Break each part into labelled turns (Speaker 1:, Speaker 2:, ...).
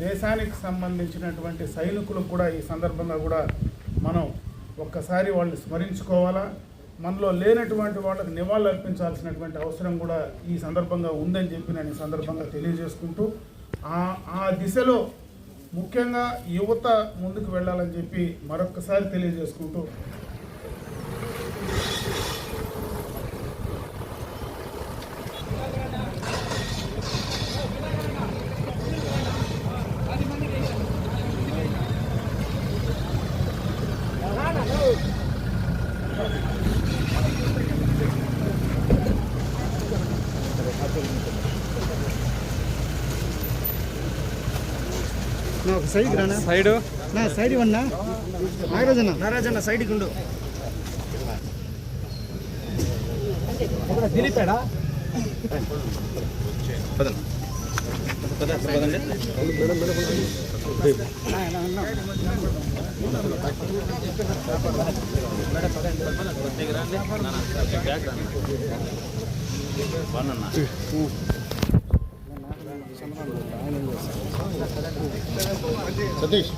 Speaker 1: దేశానికి సంబంధించినటువంటి సైనికులకు కూడా ఈ సందర్భంగా కూడా మనం ఒక్కసారి వాళ్ళు స్మరించుకోవాలా? మనలో లేనటువంటి వాళ్ళకి నివాళులు అర్పించాల్సినటువంటి అవసరం కూడా ఈ సందర్భంగా ఉందని చెప్పి నేను ఈ సందర్భంగా తెలియజేసుకుంటూ ఆ దిశలో ముఖ్యంగా యువత ముందుకు వెళ్ళాలని చెప్పి మరొక్కసారి తెలియజేసుకుంటూ
Speaker 2: ఒక సైడ్కి రానా?
Speaker 3: సైడ్?
Speaker 2: నా సైడ్ ఇవ్వన్నా? నాగరాజన్న నాగరాజన్న సైడ్కి ఉండు. దిలీపాడా
Speaker 1: సతీష్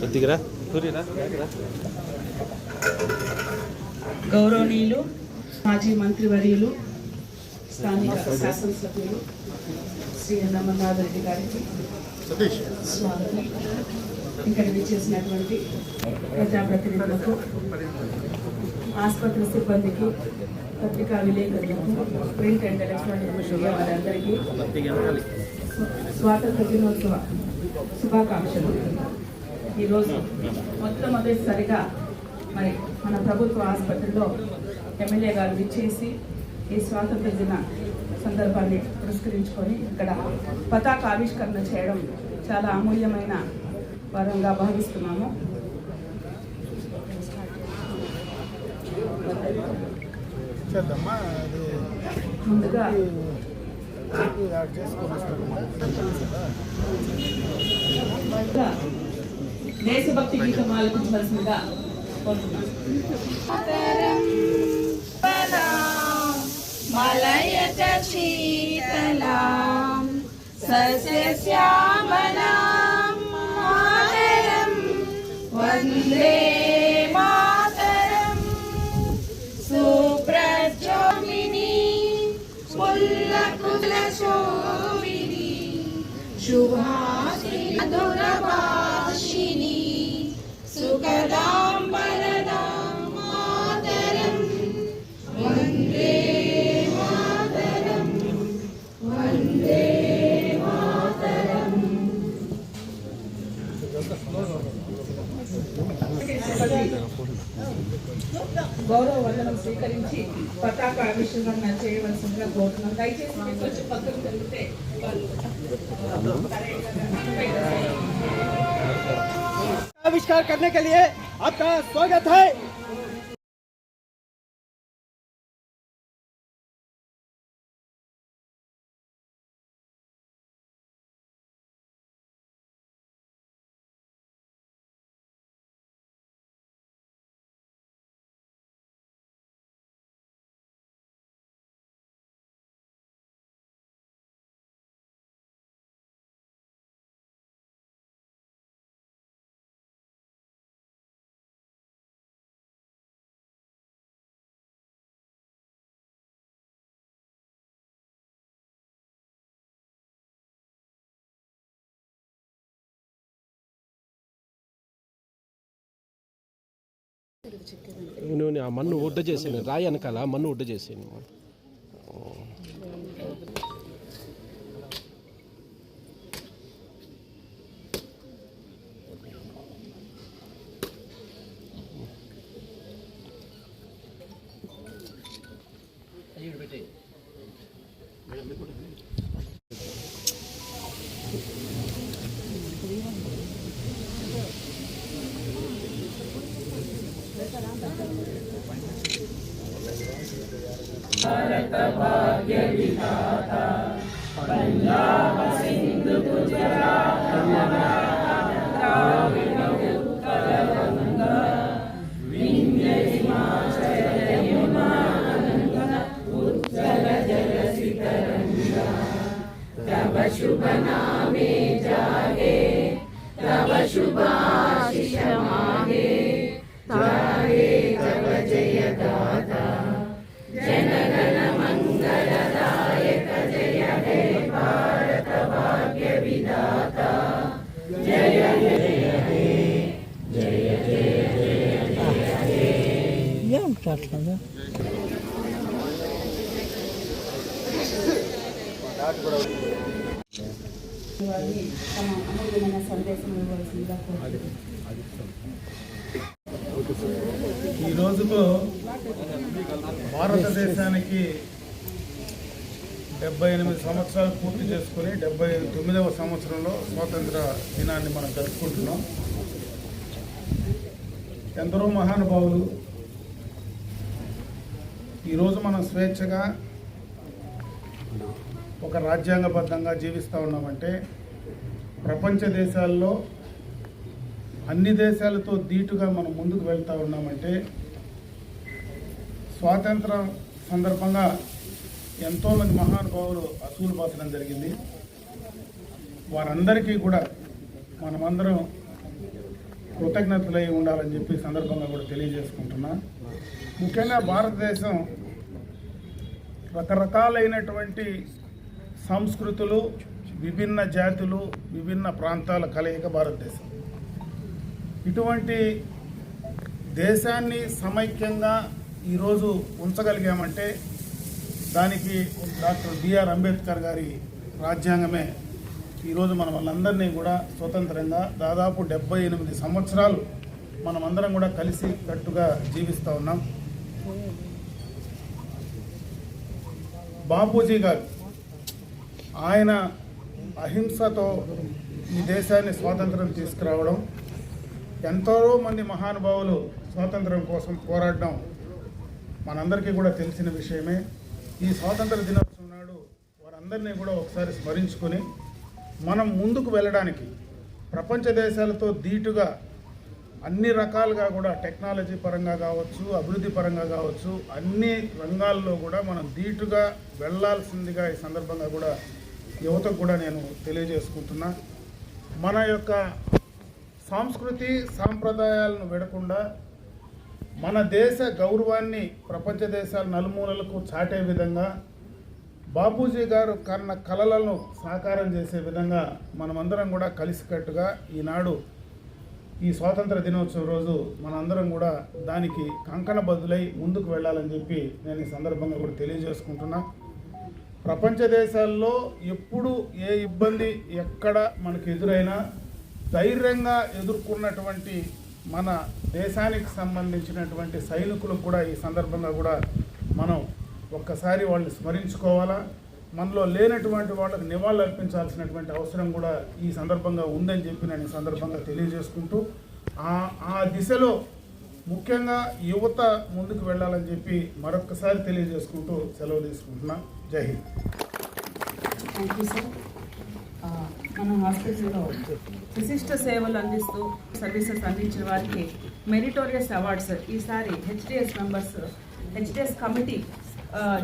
Speaker 3: కొద్దిగా సూర్యరా
Speaker 4: గౌరవనీయులు మాజీ మంత్రివర్యులు స్థానిక శాసనసభ్యులు శ్రీ అన్నమనాథ్ రెడ్డి గారికి స్వాగతం. ఇక్కడ విచ్చేసినటువంటి ప్రజాప్రతినిధులకు ఆసుపత్రి సిబ్బందికి పత్రికా విలేకరులకు ప్రింట్ అండ్ ఎలక్ట్రానిక్ మీడియా వారందరికీ స్వాతంత్ర దినోత్సవ శుభాకాంక్షలు. ఈరోజు మొట్టమొదటిసారిగా మరి మన ప్రభుత్వ ఆసుపత్రిలో ఎమ్మెల్యే గారు విచ్చేసి ఈ స్వాతంత్ర దిన సందర్భాన్ని పురస్కరించుకొని ఇక్కడ పతాక ఆవిష్కరణ చేయడం చాలా అమూల్యమైన వరంగా భావిస్తున్నాము. ముందుగా దేశభక్తి గీతం ఆలపించవలసిందిగా కోరుతున్నాను.
Speaker 5: मलयज शीतलां सस्यश्यामलां मातरं वन्दे मातरं सुप्रचोमिनी पुल्लकुलशोभिनी शुभा
Speaker 4: గౌరవ వందనం స్వీకరించి పతాక ఆవిష్కరణ చేయవలసిందిగా కోరుతున్నాం దయచేసి మీరు కొంచెం పక్కకు జరిగితే
Speaker 2: आविष्कार करने के लिए आपका स्वागत है
Speaker 3: నేను ఆ మన్ను ఒడ్డ చేసాను రాయి వెనకాల మన్ను ఒడ్డ చేసాను
Speaker 4: వారిని
Speaker 1: ఈ రోజులో భారతదేశానికి డెబ్బై ఎనిమిది సంవత్సరాలు పూర్తి చేసుకుని డెబ్బై తొమ్మిదవ సంవత్సరంలో స్వాతంత్ర దినాన్ని మనం జరుపుకుంటున్నాం. ఎందరో మహానుభావులు ఈరోజు మనం స్వేచ్ఛగా ఒక రాజ్యాంగబద్ధంగా జీవిస్తూ ఉన్నామంటే ప్రపంచ దేశాల్లో అన్ని దేశాలతో ధీటుగా మనం ముందుకు వెళ్తూ ఉన్నామంటే స్వాతంత్రం సందర్భంగా ఎంతోమంది మహానుభావులు అసూలు బాసడం జరిగింది. వారందరికీ కూడా మనమందరం కృతజ్ఞతలై ఉండాలని చెప్పి సందర్భంగా కూడా తెలియజేసుకుంటున్నా. ముఖ్యంగా భారతదేశం రకరకాలైనటువంటి సంస్కృతులు విభిన్న జాతులు విభిన్న ప్రాంతాల కలయిక భారతదేశం. ఇటువంటి దేశాన్ని సమైక్యంగా ఈరోజు ఉంచగలిగామంటే దానికి డాక్టర్ బిఆర్ అంబేద్కర్ గారి రాజ్యాంగమే ఈరోజు మన వాళ్ళందరినీ కూడా స్వతంత్రంగా దాదాపు డెబ్బై ఎనిమిది సంవత్సరాలు మనమందరం కూడా కలిసి కట్టుగా జీవిస్తూ ఉన్నాం. బాపూజీ గారు ఆయన అహింసతో ఈ దేశాన్ని స్వాతంత్రం తీసుకురావడం ఎంతో మంది మహానుభావులు స్వాతంత్రం కోసం పోరాడడం మనందరికీ కూడా తెలిసిన విషయమే. ఈ స్వాతంత్ర దినోత్సవం నాడు వారందరినీ కూడా ఒకసారి స్మరించుకొని మనం ముందుకు వెళ్ళడానికి ప్రపంచ దేశాలతో ధీటుగా అన్ని రకాలుగా కూడా టెక్నాలజీ పరంగా కావచ్చు అభివృద్ధి పరంగా కావచ్చు అన్ని రంగాల్లో కూడా మనం ధీటుగా వెళ్ళాల్సిందిగా ఈ సందర్భంగా కూడా యువతకు కూడా నేను తెలియజేసుకుంటున్నా. మన యొక్క సంస్కృతి సాంప్రదాయాలను విడకుండా మన దేశ గౌరవాన్ని ప్రపంచ దేశాల నలుమూలలకు చాటే విధంగా బాపూజీ గారు కన్న కళలను సాకారం చేసే విధంగా మనమందరం కూడా కలిసికట్టుగా ఈనాడు ఈ స్వాతంత్ర దినోత్సవం రోజు మనందరం కూడా దానికి కంకణ బదులై ముందుకు వెళ్ళాలని చెప్పి నేను ఈ సందర్భంగా కూడా తెలియజేసుకుంటున్నా. ప్రపంచ దేశాల్లో ఎప్పుడు ఏ ఇబ్బంది ఎక్కడ మనకు ఎదురైనా ధైర్యంగా ఎదుర్కొన్నటువంటి మన దేశానికి సంబంధించినటువంటి సైనికులకు కూడా ఈ సందర్భంగా కూడా మనం ఒక్కసారి వాళ్ళని స్మరించుకోవాలా? మనలో లేనటువంటి వాళ్ళకి నివాళులు అర్పించాల్సినటువంటి అవసరం కూడా ఈ సందర్భంగా ఉందని చెప్పి నేను ఈ సందర్భంగా తెలియజేసుకుంటూ ఆ దిశలో ముఖ్యంగా యువత ముందుకు వెళ్ళాలని చెప్పి మరొక్కసారి తెలియజేసుకుంటూ సెలవు తీసుకుంటున్నా. జై హింద్.
Speaker 4: థ్యాంక్ యూ సార్ మన హాస్పిటల్లో విశిష్ట సేవలు అందిస్తూ సర్వీసెస్ అందించిన వారికి మెరిటోరియస్ అవార్డ్స్ ఈసారి హెచ్డిఎస్ మెంబర్స్ హెచ్డిఎస్ కమిటీ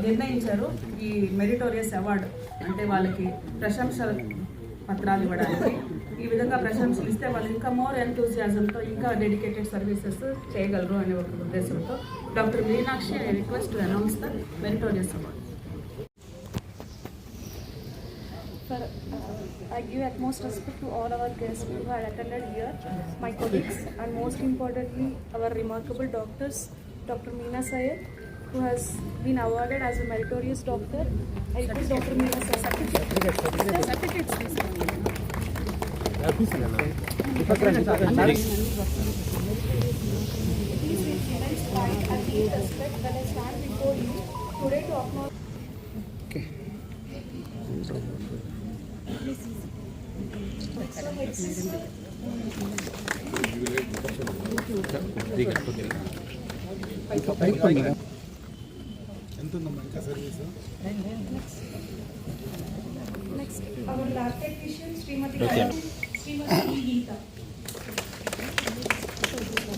Speaker 4: నిర్ణయించారు ఈ మెరిటోరియస్ అవార్డు అంటే వాళ్ళకి ప్రశంసల పత్రాలు ఇవ్వడానికి ఈ విధంగా ప్రశంసలు ఇస్తే వాళ్ళు ఇంకా మోర్ ఎంతూజియాజంతో ఇంకా డెడికేటెడ్ సర్వీసెస్ చేయగలరు అనే ఒక ఉద్దేశంతో doctor Meenakshi I request announce the meritorious award
Speaker 6: Sir, uh, I give utmost respect to all our guests who had attended here, my colleagues, and most importantly, our remarkable doctors, Dr. Meena Sayed, who has been awarded as a meritorious doctor. I request Dr. When I stand before you
Speaker 1: ఎంత
Speaker 6: Kaya, Srimati Geeta.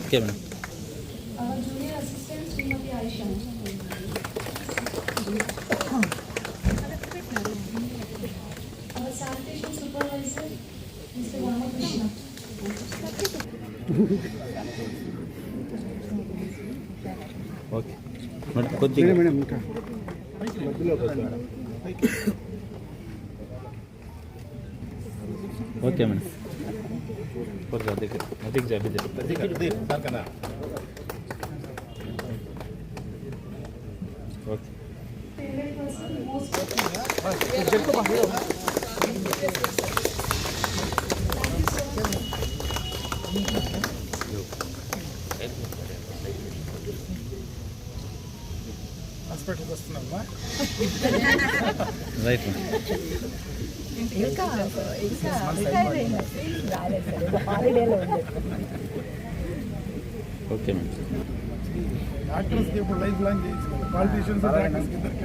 Speaker 3: Okay madam
Speaker 6: Our junior assistant, Srimati Aisha. Our sanitation supervisor,
Speaker 3: కొద్దిగా
Speaker 1: madam ఇంకా
Speaker 3: okay madam కొద్దిగా దగ్గర అదికి జరిపి okay
Speaker 6: Favorite person,
Speaker 1: వస్తున్నామ్మా
Speaker 3: right madam okay madam
Speaker 1: డాక్టర్స్కి ఇప్పుడు లైఫ్ లాంగ్ చేయొచ్చు కదా పాలిటీషియన్స్ డాక్టర్స్కి ఇద్దరికి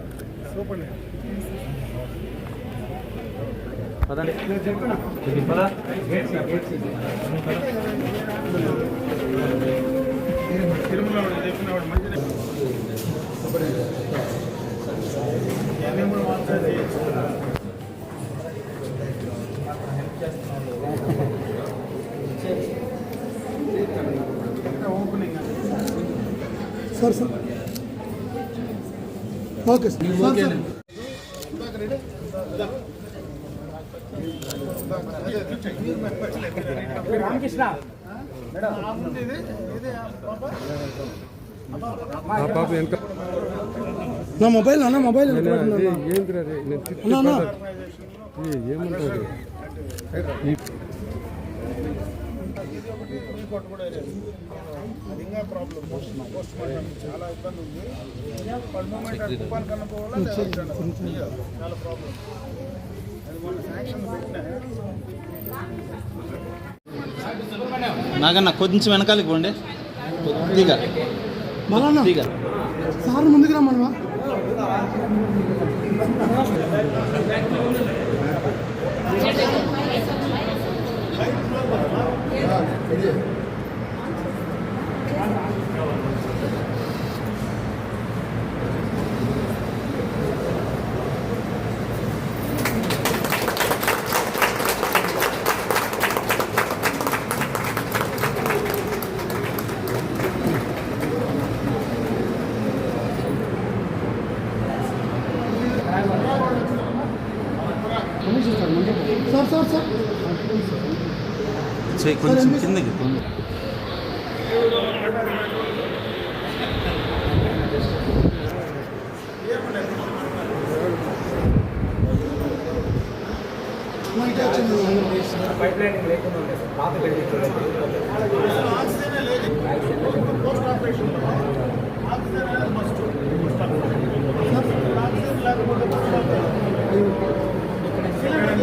Speaker 3: పదండి.
Speaker 1: తిరుమల వాడు చెప్పిన వాడు మంచిది opening. Sir sir. Okay Ramakrishna. నా మొబైల్ అన్న మొబైల్ ఏమంటారు అది ఇంకా ప్రాబ్లం పోస్ట్ పోస్ట్ మార్టం చాలా ఇబ్బంది ఉంది. పర్ మూమెంట్ తుఫాన్ కన్నా పోవాలా చాలా ప్రాబ్లం అది మొన్న శాంక్షన్ పెట్టినా.
Speaker 7: నాగన్న కొంచెం వెనకాలకి పోండి. కొద్దిగా.
Speaker 1: మళ్ళా
Speaker 7: కొద్దిగా.
Speaker 1: సార్ ముందుకు రమ్మనవా? సార్ సార్ సార్
Speaker 7: చేయి కొంచెం కిందకి కొంచెం.
Speaker 1: పోస్ట్ ఆపరేషన్ ఆక్సిజన్ అనేది మస్ట్ ఆక్సిజన్ కొంచెం కిందకి.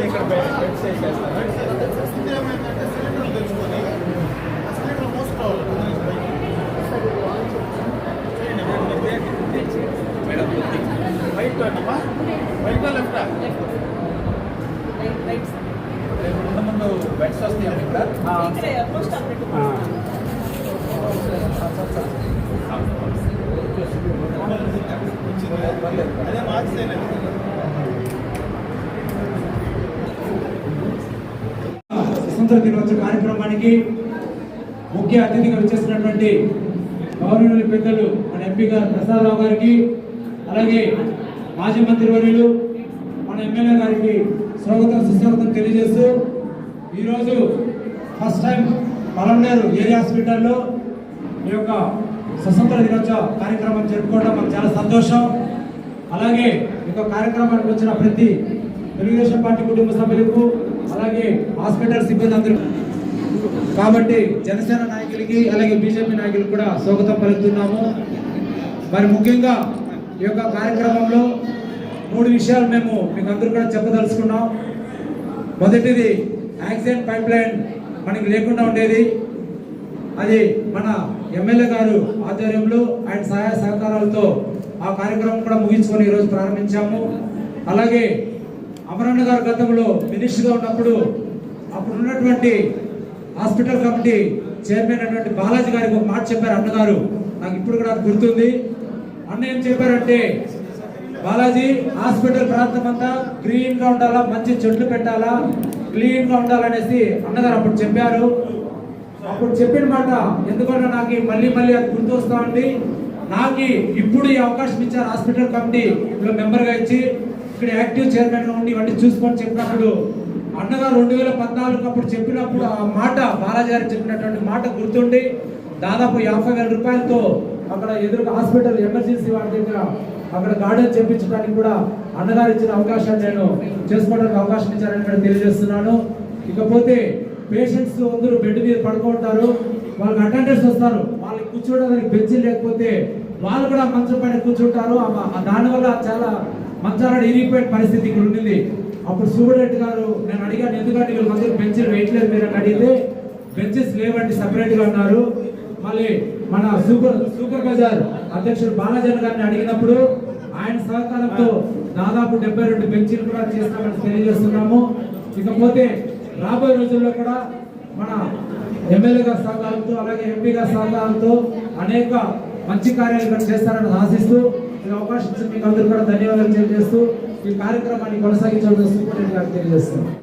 Speaker 1: ఇక్కడ బెడ్ చేసేస్తారు ఇది ఏమైందంటే సిలిండర్ తెచ్చుకొని ఆ సిలిండర్ మోసుకోవాలి రైట్ అన్నమా right left
Speaker 4: right right sir
Speaker 7: ముందు బెడ్స్ వస్తాయి ఇక్కడ
Speaker 1: అదే
Speaker 8: స్వతంత్ర దినోత్సవ కార్యక్రమానికి ముఖ్య అతిథిగా వచ్చేసినటువంటి గవర్నర్ పెద్దలు మన ఎంపీ గారు ప్రసాదరావు గారికి అలాగే మాజీ మంత్రి వర్యులు మన ఎమ్మెల్యే గారికి స్వాగతం సుస్వాగతం తెలియజేస్తూ ఈరోజు ఫస్ట్ టైం పలంనేరు ఏరియా హాస్పిటల్లో ఈ యొక్క స్వతంత్ర దినోత్సవ కార్యక్రమం జరుపుకోవడం మాకు చాలా సంతోషం. అలాగే ఈ యొక్క కార్యక్రమానికి వచ్చిన ప్రతి తెలుగుదేశం పార్టీ కుటుంబ సభ్యులకు అలాగే హాస్పిటల్ సిబ్బంది అందరూ కాబట్టి జనసేన నాయకులకి అలాగే బీజేపీ నాయకులకు కూడా స్వాగతం పలుకుతున్నాము. మరి ముఖ్యంగా ఈ యొక్క కార్యక్రమంలో మూడు విషయాలు మేము మీకు అందరూ కూడా చెప్పదలుచుకున్నాం. మొదటిది యాక్సిడెంట్ పైప్ లైన్ మనకి లేకుండా ఉండేది. అది మన ఎమ్మెల్యే గారు ఆధ్వర్యంలో ఆయన సహాయ సహకారాలతో ఆ కార్యక్రమం కూడా ముగించుకొని ఈరోజు ప్రారంభించాము. అలాగే అమరన్న గారు గతంలో మినిస్టర్గా ఉన్నప్పుడు అప్పుడు ఉన్నటువంటి హాస్పిటల్ కమిటీ చైర్మన్ అయినటువంటి బాలాజీ గారికి ఒక మాట చెప్పారు అన్నగారు నాకు ఇప్పుడు కూడా గుర్తుంది. అన్న ఏం చెప్పారంటే బాలాజీ హాస్పిటల్ ప్రాంతం అంతా ఉండాలా మంచి చెట్లు పెట్టాలా క్లీన్గా ఉండాలనేసి అన్నగారు అప్పుడు చెప్పారు. అప్పుడు చెప్పిన మాట ఎందుకంటే నాకు మళ్ళీ మళ్ళీ అది గుర్తొస్తా ఉంది. నాకు ఇప్పుడు ఈ అవకాశం ఇచ్చారు హాస్పిటల్ కమిటీ మెంబర్గా ఇచ్చి ఇక్కడ యాక్టివ్ చైర్మన్గా ఉండి ఇవన్నీ చూసుకొని చెప్పినప్పుడు అన్నగారు రెండు వేల పద్నాలుగు అప్పుడు చెప్పినప్పుడు ఆ మాట బాలాజీ గారు చెప్పినటువంటి మాట గుర్తుండి దాదాపు యాభై వేల రూపాయలతో అక్కడ ఎదురుగా హాస్పిటల్ ఎమర్జెన్సీ వాడి దగ్గర అక్కడ గార్డెన్ చెప్పించడానికి కూడా అన్నగారు ఇచ్చిన అవకాశాన్ని నేను చేసుకోవడానికి అవకాశం ఇచ్చారని కూడా తెలియజేస్తున్నాను. ఇకపోతే పేషెంట్స్ అందరూ బెడ్ మీద పడుకుంటారు వాళ్ళకి అటెండెన్స్ వస్తారు. వాళ్ళకి కూర్చోవడానికి బెంచ్ లేకపోతే వాళ్ళు కూడా మంచం పైన కూర్చుంటారు. దానివల్ల చాలా మంచాలను ఇరిగిపోయే పరిస్థితి ఇక్కడ ఉండింది అప్పుడు సూపరింటెండెంట్ గారు నేను అడిగాను ఎందుకంటే వీళ్ళందరూ బెంచ్లు వేయట్లేదు మీరు? అడిగితే బెంచెస్ లేవండి సపరేట్గా ఉన్నారు. మళ్ళీ మన సూపర్ సూపర్ బజార్ అధ్యక్షుడు బాలాజన్ గారిని అడిగినప్పుడు ఆయన సహకారంతో దాదాపు డెబ్బై రెండు బెంచీలు కూడా చేస్తామని తెలియజేస్తున్నాము. ఇకపోతే రాబోయే రోజుల్లో కూడా మన ఎమ్మెల్యేగా గారి సహకారంతో అలాగే ఎంపీగా గారి సహకారంతో అనేక మంచి కార్యాలు కూడా చేస్తారని ఆశిస్తూ ఈ అవకాశం మీకు అందరూ కూడా ధన్యవాదాలు తెలియజేస్తూ ఈ కార్యక్రమాన్ని కొనసాగించాలని సూపరింటెండెంట్ గారికి తెలియజేస్తున్నాం